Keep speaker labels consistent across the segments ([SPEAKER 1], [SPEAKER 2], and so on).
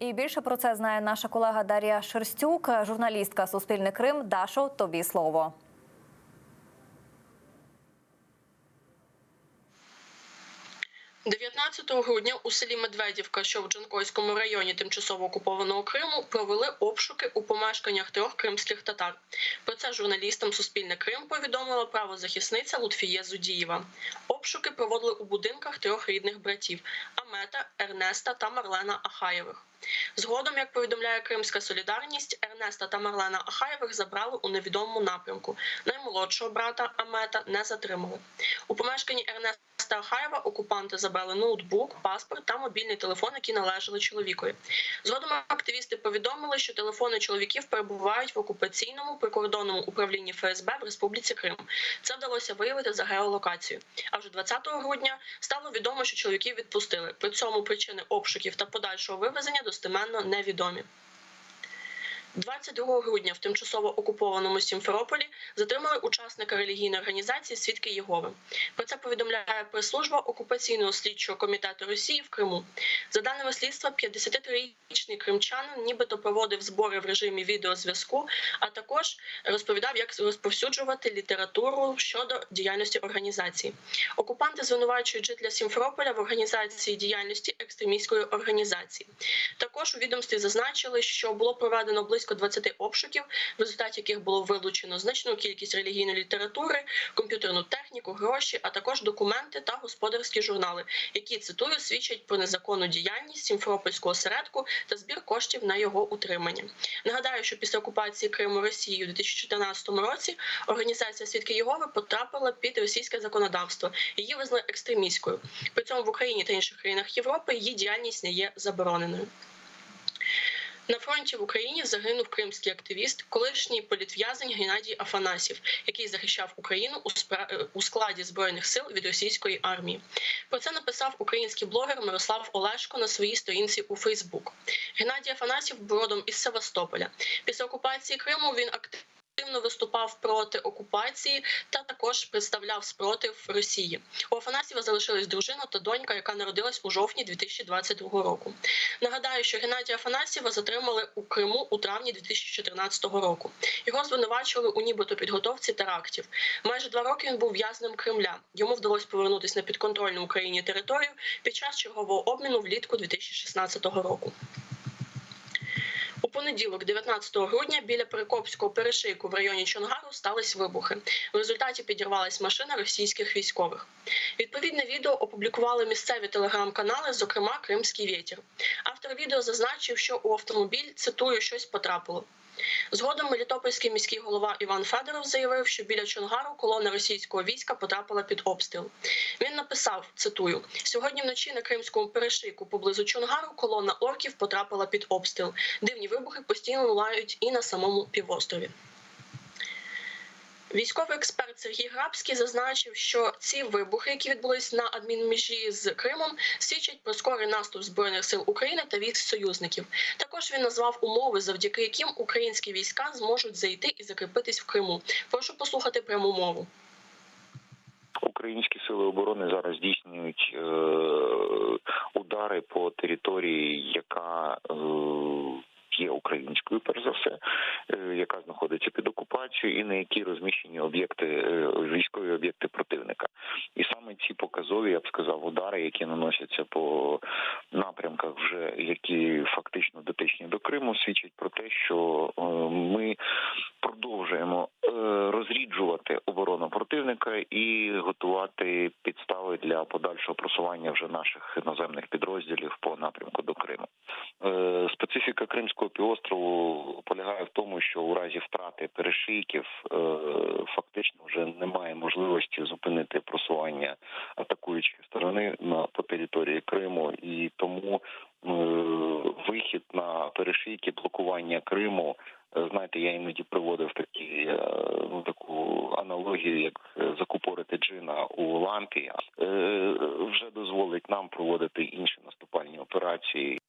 [SPEAKER 1] І більше про це знає наша колега Дар'я Шерстюк, журналістка Суспільний Крим. Дашо, тобі слово.
[SPEAKER 2] – 19 грудня у селі Медведівка, що в Джанкойському районі тимчасово окупованого Криму, провели обшуки у помешканнях трьох кримських татар. Про це журналістам Суспільне Крим повідомила правозахисниця Лутфіє Зудієва. Обшуки проводили у будинках трьох рідних братів Амета, Ернеста та Марлена Ахаєвих. Згодом, як повідомляє Кримська Солідарність, Ернеста та Марлена Ахаєвих забрали у невідомому напрямку. Наймолодшого брата Амета не затримали. У помешканні Ернеста Ахаєва окупанти забрали ноутбук, паспорт та мобільний телефон, які належали чоловікові. Згодом активісти повідомили, що телефони чоловіків перебувають в окупаційному прикордонному управлінні ФСБ в Республіці Крим. Це вдалося виявити за геолокацією. А вже 20 грудня стало відомо, що чоловіків відпустили. При цьому причини обшуків та подальшого вивезення достеменно невідомі. 22 грудня в тимчасово окупованому Сімферополі затримали учасника релігійної організації Свідки Єгови. Про це повідомляє прес-служба окупаційного слідчого комітету Росії в Криму. За даними слідства, 53-річний кримчанин нібито проводив збори в режимі відеозв'язку, а також розповідав, як розповсюджувати літературу щодо діяльності організації. Окупанти звинувачують жителя Сімферополя в організації діяльності екстремістської організації. Також у відомстві зазначили, що було проведено близько 20 обшуків, в результаті яких було вилучено значну кількість релігійної літератури, комп'ютерну техніку, гроші, а також документи та господарські журнали, які цитую свідчать про незаконну діяльність Сімферопольського осередку та збір коштів на його утримання. Нагадаю, що після окупації Криму Росією у 2014 році організація Свідки Єгови потрапила під російське законодавство. Її визнали екстремістською. При цьому в Україні та інших країнах Європи її діяльність не є забороненою. На фронті в Україні загинув кримський активіст, колишній політв'язень Геннадій Афанасів, який захищав Україну у спра- у складі збройних сил від російської армії. Про це написав український блогер Мирослав Олешко на своїй сторінці у Фейсбук. Геннадій Афанасів родом із Севастополя. Після окупації Криму він активно активно виступав проти окупації та також представляв спротив Росії. У Афанасьєва залишилась дружина та донька, яка народилась у жовтні 2022 року. Нагадаю, що Геннадія Афанасьєва затримали у Криму у травні 2014 року. Його звинувачували у нібито підготовці терактів. Майже два роки він був в'язнем Кремля. Йому вдалося повернутися на підконтрольну Україні територію під час чергового обміну влітку 2016 року. Понеділок, 19 грудня, біля Прикопського перешийку в районі Чонгару стались вибухи. В результаті підірвалась машина російських військових. Відповідне відео опублікували місцеві телеграм-канали, зокрема Кримський вітер. Автор відео зазначив, що у автомобіль цитую щось потрапило. Згодом Мелітопольський міський голова Іван Федоров заявив, що біля Чонгару колона російського війська потрапила під обстріл. Він написав: цитую: сьогодні вночі на кримському перешийку поблизу Чонгару колона орків потрапила під обстріл. Дивні вибухи постійно лунають і на самому півострові. Військовий експерт Сергій Грабський зазначив, що ці вибухи, які відбулись на адмінмежі з Кримом, свідчать про скорий наступ збройних сил України та військ союзників. Також він назвав умови, завдяки яким українські війська зможуть зайти і закріпитись в Криму. Прошу послухати пряму мову.
[SPEAKER 3] Українські сили оборони зараз здійснюють е, удари по території, яка е, є українською, перш за все, е, яка знаходиться під окупацією, і на якій розміщені об'єкти е, військові об'єкти противника. І саме ці показові, я б сказав, удари, які наносяться по напрямках, вже які фактично дотичні до Криму, свідчать про те, що е, ми продовжуємо розріджувати оборону противника і готувати підстави для подальшого просування вже наших іноземних підрозділів по напрямку до Криму. Е, Специфіка Кримського півострову полягає в тому, що у разі втрати перешийків е, фактично вже немає можливості зупинити просування атакуючої сторони на по території Криму, і тому е, вихід на перешийки, блокування Криму. Знаєте, я іноді приводив такі ну таку аналогію, як закупорити джина у лампі, вже дозволить нам проводити інші наступальні операції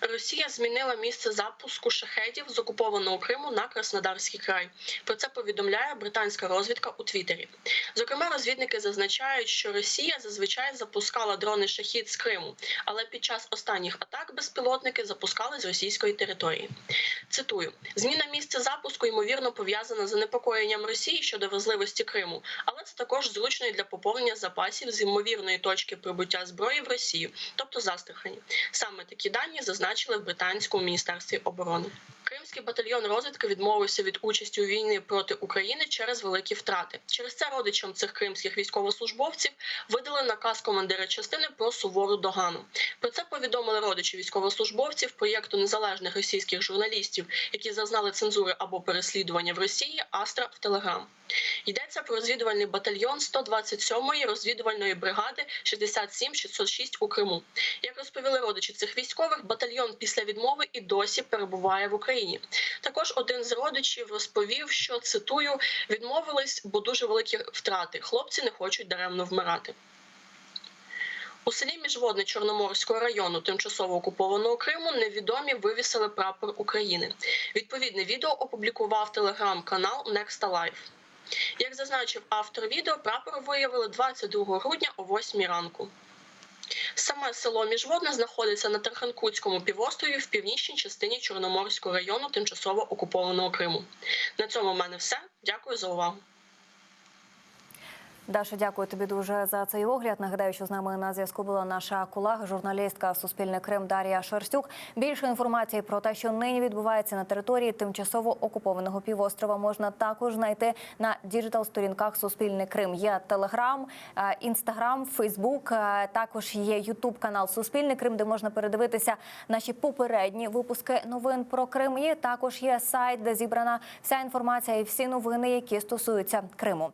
[SPEAKER 2] Росія змінила місце запуску шахедів з окупованого Криму на Краснодарський край. Про це повідомляє британська розвідка у Твіттері. Зокрема, розвідники зазначають, що Росія зазвичай запускала дрони шахід з Криму, але під час останніх атак безпілотники запускали з російської території. Цитую: зміна місця запуску ймовірно пов'язана з занепокоєнням Росії щодо важливості Криму, але це також зручно і для поповнення запасів з ймовірної точки прибуття зброї в Росію, тобто Застрахані. Саме такі дані зазначили в британському міністерстві оборони. Кримський батальйон розвідки відмовився від участі у війні проти України через великі втрати. Через це родичам цих кримських військовослужбовців видали наказ командира частини про сувору догану. Про це повідомили родичі військовослужбовців проєкту незалежних російських журналістів, які зазнали цензури або переслідування в Росії. Астра в Телеграм. Йдеться про розвідувальний батальйон 127-ї розвідувальної бригади 67-606 у Криму. Як розповіли родичі цих військових, батальйон після відмови і досі перебуває в Україні. Також один з родичів розповів, що цитую відмовились, бо дуже великі втрати. Хлопці не хочуть даремно вмирати. У селі Міжводне Чорноморського району тимчасово окупованого Криму невідомі вивісили прапор України. Відповідне відео опублікував телеграм-канал Next Alive. Як зазначив автор відео, прапор виявили 22 грудня о 8 ранку. Саме село Міжводне знаходиться на Тарханкутському півострові в північній частині Чорноморського району тимчасово окупованого Криму. На цьому в мене все. Дякую за увагу.
[SPEAKER 1] Даша, дякую тобі дуже за цей огляд. Нагадаю, що з нами на зв'язку була наша колега, журналістка Суспільне Крим Дар'я Шерстюк. Більше інформації про те, що нині відбувається на території тимчасово окупованого півострова, можна також знайти на діджитал-сторінках Суспільне Крим. Є Телеграм, е, Інстаграм, Фейсбук. е, Також є Ютуб канал Суспільне Крим, де можна передивитися наші попередні випуски новин про Крим. І також є сайт, де зібрана вся інформація і всі новини, які стосуються Криму.